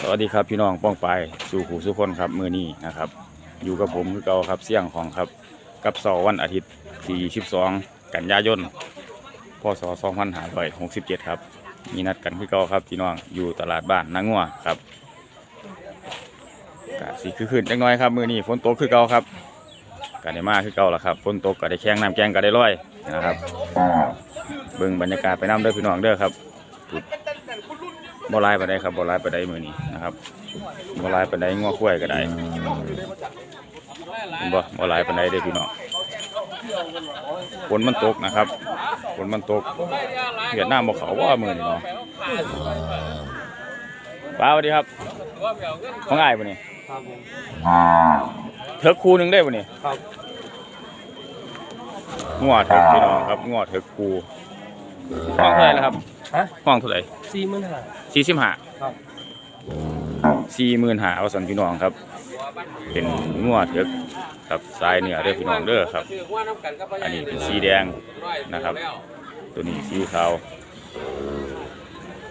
สวัสดีครับพี่น้องป้องไปสู่ขู่สุคนครับมือนี้นะครับ อยู่กับผมคือเก่าครับเสี่ยงของครับ กับเสาร์วันอาทิตย์ที่12กันยายนพศ2567ครับมีนัดกันคือเก่าครับพี่น้องอยู่ตลาดบ้านนางงัวครับกะสีคือขึ้นจังน้อยครับมือนี้ฝนตกคือเก่าครับก็ได้มาคือเก่าล้วครับฝนตกก็ได้แข้งน้ำแกงก็ได้ร้อยนะครับเบิ่งบรรยากาศไปน้ำเด้อพี่น้องเด้อครับ บ่หลายปานใดครับบ่หลายปานใดมื้อนี้นะครับบ่หลายปานใดงัวควายก็ได้เห็นบ่บ่หลายปานใดเด้อพี่น้องฝนมันตกนะครับฝนมันตกเวียดนามบ่เขาว่ามื้อนี้เนาะป้าสวัสดีครับของอ้ายบ่นี่ครับผมเถิกคู่หนึงได้บ่นี่ครับงัวเถิกพี่น้องครับงัวเถิกคู่ห้องเท่าไหร่ล่ะครับ ฮะห้องเท่าไหร่สี่หมื่นห้าสี่สิบห้าครับสี่หมื่นหาเอาสันพี่น้องครับ เป็นงัวเถือกครับสายเหนือเด้อพี่น้องเด้อครับ อันนี้เป็นสีแดงนะครับ ตัวนี้สีขาว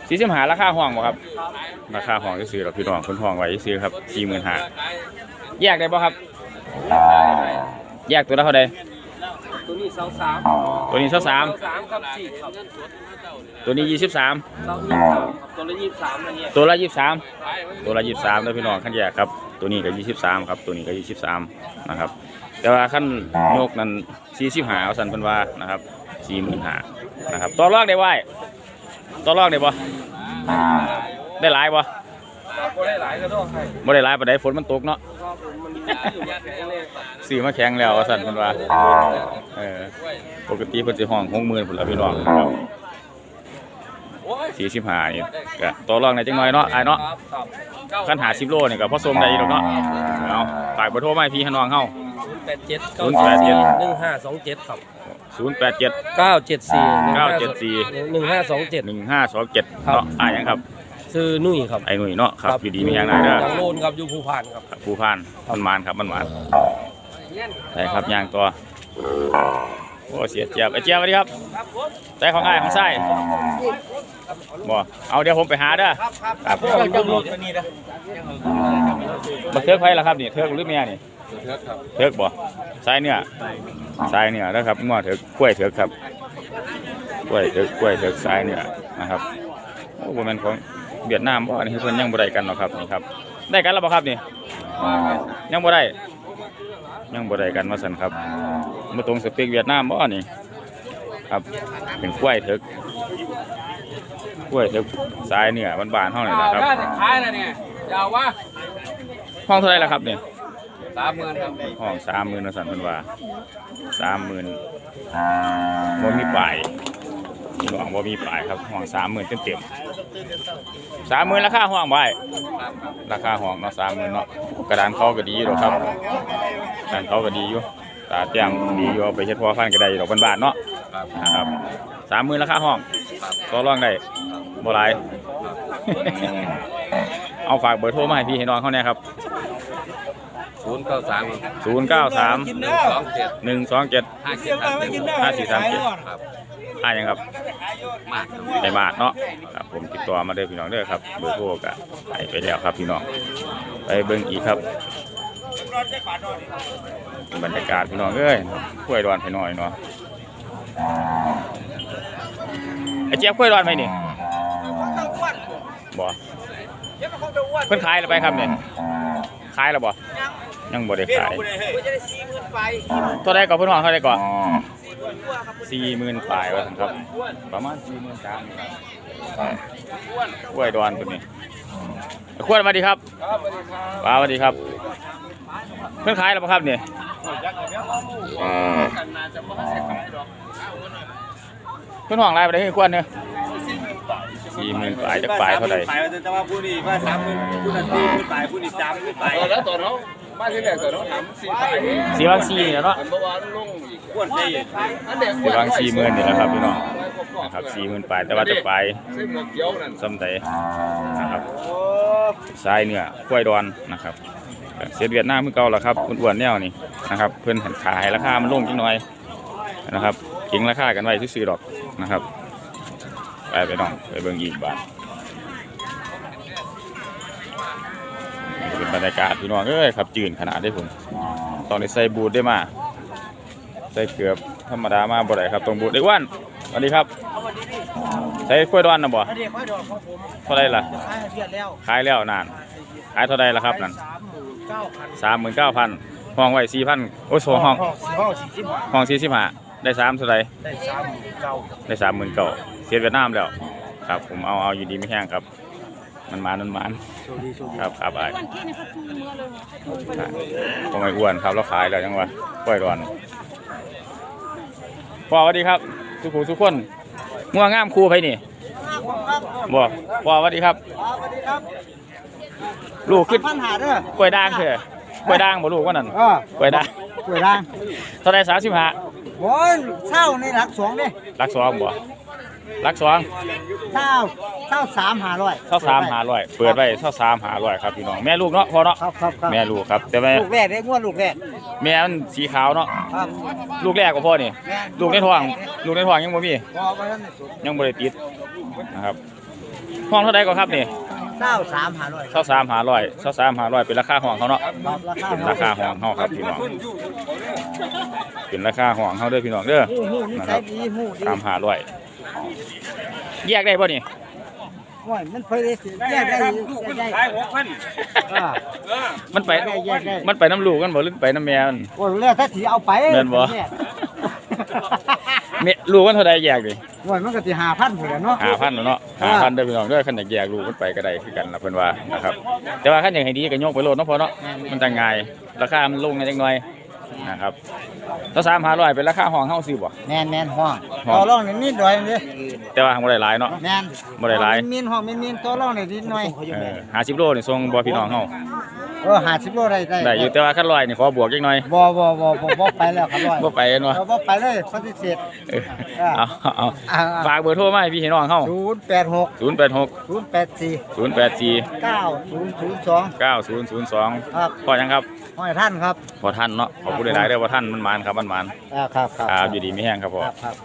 สี่สิบห้าราคาห้องบ่ครับราคาห้องซื้อๆเราพี่น้องคนห้องไว้ซื้อครับสี่หมื่นห้าแยกได้ป่ะครับ แยกตัวละเท่าใดตัวนี้เสาสามตัวนี้เท่าสามเสาสามครับสี่ครับ ตัวนี้ยี่สิบสามเสายี่สิบสามครับตัวละยี่สิบสามอันเนี้ยตัวละยี่สิบสามตัวละยี่สิบสามเด้อพี่น้องขั้นแยกครับ ตัวนี้ก็ยี่สิบสามครับ ตัวนี้ก็ยี่สิบสามนะครับ แต่ว่าขั้นโยกนั้นสี่สิบหาเอาสันเพันว่านะครับสี่หมื่นหานะครับต่อรองได้ไหวต่อรองได้บ่ได้หลายบ่ก็ได้หลายก็ต้องให้บ่ได้หลายปานใดฝนมันตกเนาะครับผมมันอยู่ยากแค่เลยซื้อมาแข็งแล้วเอาสันเพันว่า เออ ปกติเพิ่นสิห้องหกหมื่นพุ่นละพี่น้องครับ สี่สิบห้านี่ก็ต่อรองได้จังน้อยเนาะอ้ายเนาะครับครับขั้นหาสิบโลนี่ก็พอส่งได้อยู่ดอกเนาะเอาฝากเบอร์โทรมาให้พี่ให้น้องเฮา ศูนย์แปดเจ็ดศูนย์แปดเจ็ดหนึ่งห้าสองเจ็ดครับศูนย์แปดเจ็ด เก้าเจ็ดสี่เก้าเจ็ดสี่หนึ่งห้าสองเจ็ดหนึ่งห้าสองเจ็ดครับเนาะอ้ายหยังครับซื้อนุ่ยครับไอ้หนุ่ยเนาะครับอยู่ดีมีอย่างไรเด้อยังโลนครับอยู่ภูพานครับครับผู้พานมันมานครับมันมานใช่ครับย่างตัว โอ้เสียเจียบไอเจียบสวัสดีครับใส่ของอ้ายของไส้บ่เอาเดี๋ยวผมไปหาเด้อครับมาเทือกไฟแล้วครับนี่เทือกหรือเมียนี่เทือกบ่สายเนื้อสายเนื้อนะครับงัวเทือกกล้วยเทือกครับกล้วยเทือกกล้วยเทือกสายเนื้อนะครับโอ้บ่แม่นของเวียดนามบ่อันนี้คือเพิ่นยังบ่ได้กันหรอกครับนี่ครับได้กันแล้วบ่ครับนี่ยังบ่ได้ ยังบ่ได้กันว่าซั่นครับบ่ตรงสเปคเวียดนามบ่นี่ครับเป็นกล้วยเถิกกล้วยเถิกสายเหนือบ้านๆเฮานี่แหละครับขายแล้วเนี่ยยาววะห้องเท่าไหร่ล่ะครับนี่สามหมื่นครับห้อง30,000ว่าซั่นเพิ่นว่า30,000บ่มีปลาย พี่น้องบ่มีปลายครับห้อง30,000เต็มๆ30,000ราคาห้องไว้ราคาห้องเนาะ30,000เนาะกระดานเขาก็ดีอยู่ดอกครับการเขาก็ดีอยู่ตาแจ้งดีอยู่เอาไปเช็ดพอฟันก็ได้อยู่ดอกบานๆเนาะนะครับสามหมื่นราคาห้องต่อรองได้บ่หลายเอาฝากเบอร์โทรมาให้พี่ให้น้องเขาแน่ครับศูนย์เก้าสาม0 9 3หนึ่งสองเจ็ด1 2 7ห้าสิบสามสิบ5 4 3 7ครับ อ่ายังครับมากในบาทเนาะครับผมติดต่อมาเด้อพี่น้องเด้อครับเบอร์โทรก็ให้ไปแล้วครับพี่น้องไปเบิ่งอีกครับบรรยากาศพี่น้องเอ้ยกล้วยดอนไปหน่อยเนาะไอ้เจี๊ยบกล้วยดอนไหมนี่บ่เพิ่นขายแล้วไปครับเนี่ยขายแล้วบ่ยังบ่ได้ขายเท่าไรก่อนเพิ่นห้องเท่าไรก่อนสี่หมื่น ปลายว่าซั่นครับ ประมาณสี่หมื่นสามกล้วยดอนตัวนี้กล้วยสวัสดีครับป้าสวัสดีครับ เพิ่นขายแล้วบ่ครับเนี่ยเพิ่นห้องไรไปได้ให้กวนเนี่ยสี่หมื่นปลายจากปลายเท่าไหร่ปลายแต่ว่าผู้นี้ว่าสามหมื่นผู้นั้นสี่หมื่นปลายผู้นี้สามหมื่นปลายแล้วตัวน้อง มาที่แรกตัวน้องถามสีไปสีวังสีเนี่ยเนาะเมื่อวานลงอ้วนใช่อันเด็กสีวังสี่หมื่นนี่แหละครับพี่น้องนะครับสี่หมื่นปลายแต่ว่าจะปลายใส่หมวกเขียวนั่นซ้ำใดนะครับทรายเนื้อกล้วยดอนนะครับเสียเวียดนามมือเก่าแล้วครับอ้วนๆแนวนี่นะครับ เพิ่นหันขายราคามันลงจังหน่อยนะครับเก่งราคากันไว้ซื้อดอกนะครับ ไปไปน้องไปเบิ่งอีกบาท เป็นบรรยากาศพี่น้องเอ้ยครับจืนขนาดได้ผมตอนนี้ใส่บูทได้มาใส่เกือบธรรมดามาบ่ได้ครับตรงบูทเด็กอ้วันสวัสดีครับใส่กล้วยดอนนะบ่อันนี้ค่อยดอกของผมเท่าไรล่ะจะขายให้เพียรแล้วขายแล้วนานขายเท่าไรล่ะครับนั่นสามหมื่นเก้าพันสามหมื่นเก้าพันห้องไว้สี่พันโอ้โหห้องห้องสี่สิบห้องสี่สิบห้าได้สามเท่าไรได้สามหมื่นเก้าได้สามหมื่นเก้าเสียเวียดนามแล้วครับผมเอาเอาอยู่ดีไม่แห้งครับ มันมามันมันโชคดีโชคดีครับครับไอ้ผมไม่อ้วนครับเราขายแล้วยังวะกล้วยร้อนพ่อสวัสดีครับสุขุสุขคนง่วงงามครูไปนี่บ่พ่อสวัสดีครับสวัสดีครับลูกขึ้นปัญหาเด้อกล้วยด่างเถอะกล้วยด่างบ่ลูกว่านั่นอ่ากล้วยด่างกล้วยด่างเท่าไรสามสิบห้าโอ้ยเช่าในหลักสองเด้ลักสองบ่ ลักสองเช่าเช่าสามหาร้อยเท่าสามหาร้อยเปิดไว้เท่าสามหาร้อยครับพี่น้องแม่ลูกเนาะพ่อเนาะครับครับครับแม่ลูกครับแต่แม่ลูกแรกได้งวดลูกแรกแม่มันสีขาวเนาะครับลูกแรกก็พ่อนี่แม่ลูกในท้องลูกในท้องยังบ่มีพอไปท่านในสุดยังบ่ได้ติดนะครับห้องเท่าใดก็ครับนี่เช่าสามหาร้อยเท่าสามหาร้อยเท่าสามหาร้อยเป็นราคาห้องเขาเนาะครับราคาเป็นราคาห้องเขาครับพี่น้องเป็นราคาห้องเขาเด้อพี่น้องเด้อหูหูนิสัยดีหูดีสามหาร้อย แยกได้ป่ะนี่โอ้ยมันไปได้สิแยกได้อยู่แยกได้ขายหกพันอ่ามันไป แยกแยกได้มันไปน้ำลูกกันบ่หรือไปน้ำแม่มัน โอ้ยแล้วถ้าถีเอาไปแม่นบ่ แยกแม่ลูกมันเท่าใดแยกดิโอ้ยมันก็สิหาพันอยู่แหล้วเนาะหาพันแล้วเนาะหาพันเด้อพี่น้องเด้อคันอยากแยกลูกมันไปก็ได้คือกันล่ะเพิ่นว่านะครับ แต่ว่าคันอยากให้ดีก็ยกไปโลดเนาะพอเนาะมันจะง่ายราคามันลงกันจักหน่อยนะครับ ถ้าสามหาร้อยเป็นราคาห้องเฮาซื้อบ่แม่นแม่นห้องห้องต่อรองนิดนิดหน่อยเด้อแต่ว่าบ่ได้หลายเนาะแม่นบ่ได้หลายมีนห้องมีนมีนต่อรองนิดหน่อยเออ50โลนี่ส่งบ่พี่น้องเฮาเออ50โลได้ได้ได้อยู่แต่ว่าคันร้อยนี่ขอบวกจักหน่อยบ่บ่บ่บ่บ่ไปแล้วครับร้อยบ่ไปเนาะเราบ่ไปเลยปฏิเสธเออเอาเอาอ่าฝากเบอร์โทรมาให้พี่ให้น้องเฮา086 086 084 084 9002 9002ครับพอยังครับห้อยท่านครับพอท่านเนาะขอบคุณหลายๆเด้อพอท่านมันมานครับมันมานอ่าครับครับครับอยู่ดีไม่แห้งครับพ่อครับครับ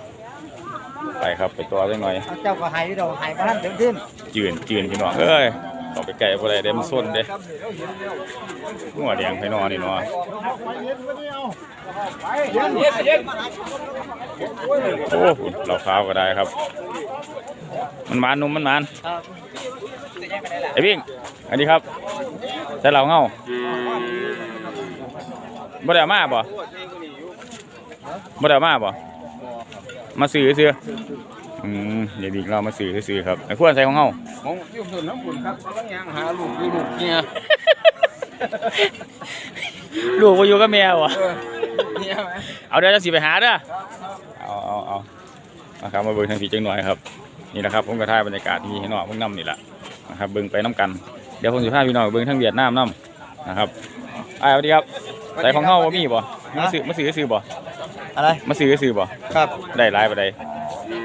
ไปครับไปตัวจังหน่อยเอาเจ้าก็ให้อยู่ดอกให้บ่ทันถึงขึ้นจืนจืนพี่น้องเอ้ยต่อไปไกลบ่ได้เด้มันส้นเด้หัวแดงไปนอนนี่เนาะโอ้เราขาวก็ได้ครับ มันมานนุ่มมันมานไอ้วิ่งอันนี้ครับแต่เราเงาบ่ได้เอามาบ่ บ่ได้เอามาบ่มาซื้อซื้ออืมเดี๋ยวนี้เรามาซื้อซื้อครับไอ้ควรใส่ของเฮาผมอยู่ส่วนน้ำบุญครับกำลังยังหาลูกอยู่ลูกเมียลูกมาอยู่กับแม่บ่เออลูกเมียไหมเอาเดี๋ยวจะสิไปหาเด้อเอาเอาเอานะครับมาเบิ่งทางผีจังหน่อยครับ นี่แหละครับผมกระทายบรรยากาศที่ให้น้องเพิ่งนํนี่แหละนะครับเบิ่งไปน้ำกัน เดี๋ยวผมสิพาพี่น้องไปเบิ่งทางเวียดนามนํนะครับอ้ายสวัสดีครับใส่ของเฮาบ่มีบ่มาซื้อมาซื้อซื้อบ่ อะไรมาซื้อซื้อบ่ครับได้หลายบ่ได้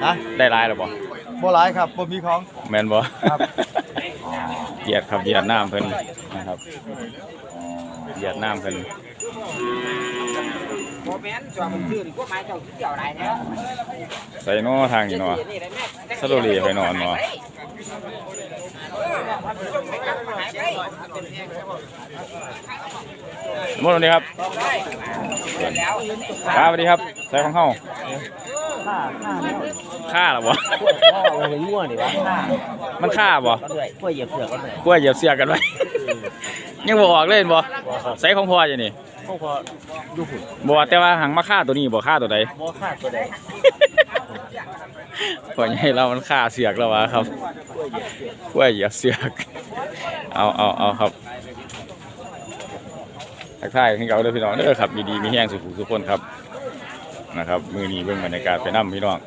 ฮะได้หลายแล้วบ่บ่หลายครับบ่มีของแม่นบ่ครับเวียดครับเวียดนามเพิ่นนะครับเวียดนามเพิ่นโมเมนต์จอมันชื่นพวกไม้เจ้าที่เกี่ยวอะไรเนี่ยใส่น้อทางนี่เนาะนี่ได้แม่สโลลีไปนอนเนาะ หมดแล้วนี่ครับครับสวัสดีครับใส่ของเฮาค่าหรอบ่พ่อมันเป็นง่วงดิวะมันค่าบ่ก็ด้วยพวกเหยียบเสือก็ด้วยกล้วยเหยียบเสียกันไว้ยังบ่ออกเลยเห็นบ่ใส่ของพ่ออยู่นี่พวกพอดูหุ่นบ่ว่าแต่ว่าหังมาค่าตัวนี้บ่ค่าตัวใดโมฆ่าตัวใดพ่อใหญ่เรามันค่าเสือกแล้ววะครับกล้วยเหยียบเสือกเอาเอาเอาครับ ทักทายให้เขาด้อพี่น้องเด้อครับดีๆมีแห้งสุขุทุกคนครับนะครับ มือนี้เบิ่งบรรยากาศไปนํพี่น้อง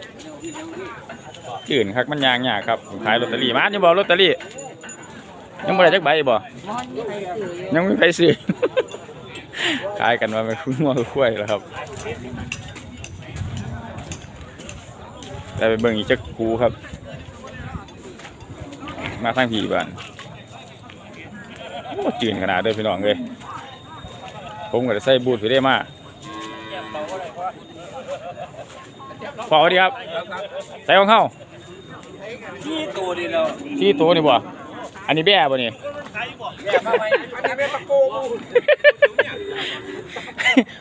จื่นคักมันยางยากครับขายลอตเตอรี่มายังบ่ลอตเตอรี่ยังบ่ได้จักใบบ่ยังไม่มีใครซื้อขายกันมาเป็นคุ้งมัวคุ้ยแล้วครับได้ไปเบิ่งอีกจักคูครับ มาทางผีบ้านโอ้จื่นขนาดเด้อพี่น้องเลย ผมก็จะใส่บูทไปได้มาพอสวัสดีครับ ใส่ของเข้าที่ตัวดีเราที่ตัวนี่บ่อันนี้แบ่บ่นี่ขาย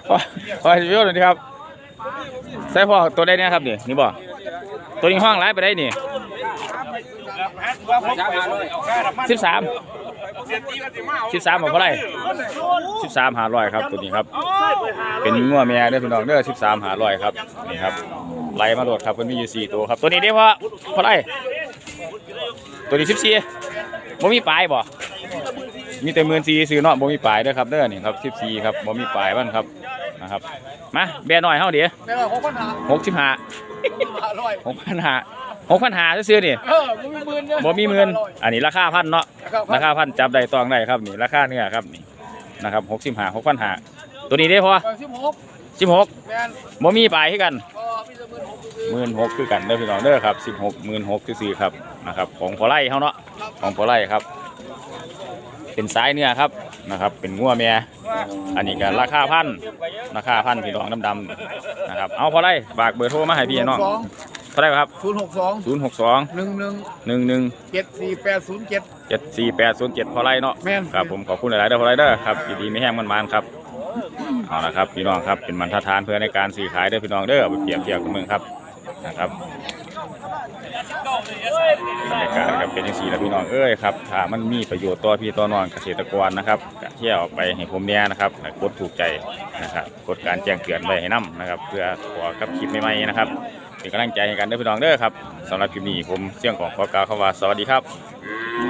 พอพอวิวหน่อยดีครับ ใส่พ่อตัวได้เนี่ยครับนี่นี่บ่ตัวนี้ห้องไร้ไปได้นี่สิบสาม สิบสามบอกเท่าไหร่สิบสามหาร้อยครับตัวนี้ครับ เป็นงัวแม่เด้อพี่น้องเด้อสิบสามหาร้อยครับนี่ครับไล่มาโหลดครับมันมีอยู่สี่ตัวครับ ตัวนี้ได้พอเท่าไหร่ตัวนี้สิบสี่บ่มีปลายบ่มีแต่หมื่นสี่ซื้อเนาะบ่มีปลายเด้อครับเด้อนี่ครับสิบสี่ครับบ่มีปลายบ้านครับนะครับมาแบร์หน่อยเฮาเดี๋ยวแม่ว่าหกพันหาหกสิบห้าอร่อยหกพันห้า หกพันห้าซื้อๆนี่เออมึงมีหมื่นเนี่ยบ่มีหมื่นอันนี้ราคาพันเนาะราราคาคาพันจับได้ต้องได้ครับนี่ราคาเนื้อครับนี่นะครับหกสิบห้าหกพันห้าตัวนี้ได้พอสิบหกสิบหกแม่นบ่มีปลายให้กันก็มีแต่หมื่นหกหมื่นหกคือกันเด้อพี่น้องเด้อครับสิบหกหมื่นหกคือสี่ครับนะครับของพอไล่เขาเนาะของพอไล่ครับ เป็นสายเนื้อครับนะครับ เป็นงัวแม่อันนี้ก็ราคาพันราคาพันพี่น้องดำๆนะครับเอาพอไล่ฝากเบอร์โทรมาให้พี่น้องสอง เท่าไหร่ครับศูนย์หกสองศูนย์หกสองหนึ่งหนึ่งหนึ่งหนึ่งเจ็ดสี่แปดศูนย์เจ็ดเจ็ดสี่แปดศูนย์เจ็ดพอไล่เนาะแม่น ครับผมขอบคุณหลายๆเด้อพอไล่เด้อครับยินดีไม่แห้งมันมันๆครับเอาละครับพี่น้องครับเป็นบรรทัดฐานเพื่อในการซื้อขายเด้อพี่น้องเด้อเอาไปเปรียบเทียบกับเมืองครับนะครับบรรยากาศครับเป็นจังซี่แล้วพี่น้องเอ้ยครับถ้ามันมีประโยชน์ต่อพี่ต่อน้องเกษตรกรนะครับก็เที่ยวออกไปให้ผมเนี่ยนะครับให้กดถูกใจนะครับกดการแจ้งเตือนไว้ให้นํนะครับ เพื่อขอกับคลิปใหม่ๆนะครับ เป็นกำลังใจให้กันเด้อพี่น้องเด้อครับสำหรับคลิปนี้ผมเสี่ยงของขอกล่าวคำว่าสวัสดีครับ